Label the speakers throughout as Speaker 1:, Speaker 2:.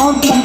Speaker 1: Sound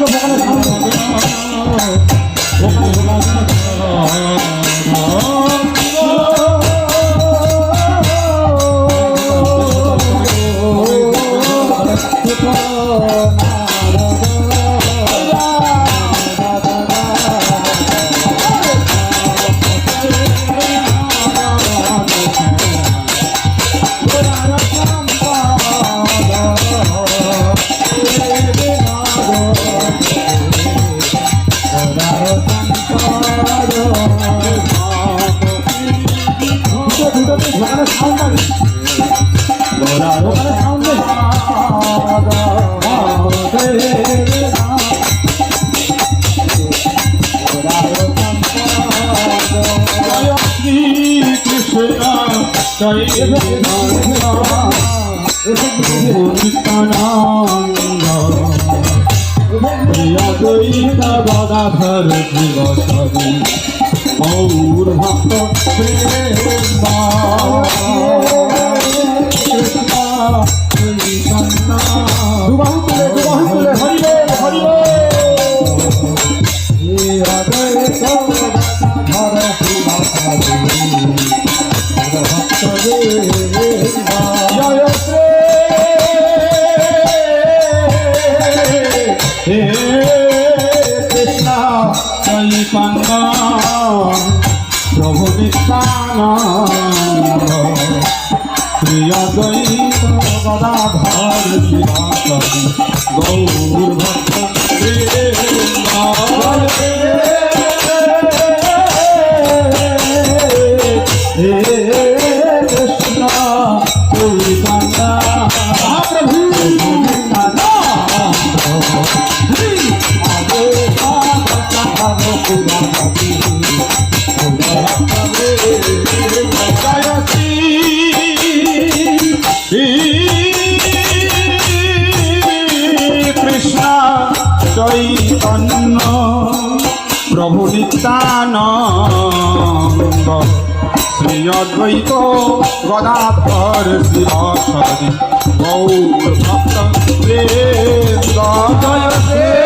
Speaker 2: মৌর ভক্ত
Speaker 1: দুবাহু তুলে দুবাহু তুলে হরিবে হরিবে
Speaker 2: গৌর ভক্ত চৈতন্য প্রভু নিত্যানন্দ। শ্রী অদ্বৈত গদাধর শিবসরি গৌর ভক্ত জয় শ্রী।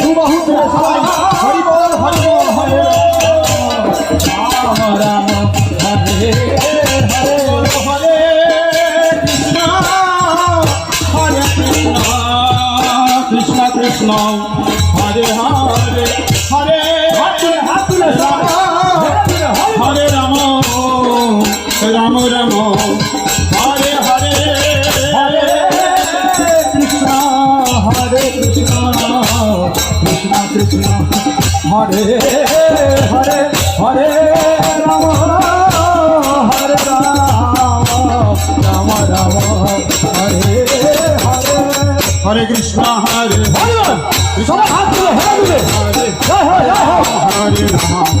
Speaker 2: হরে হরে হরে রাম হরে
Speaker 1: রাম রাম রাম, হরে হরে
Speaker 2: হরে কৃষ্ণ, হরে হরে। সবাই হাত তুলে হরে হয়
Speaker 1: হরে রাম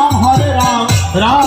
Speaker 1: হরে রাম রাম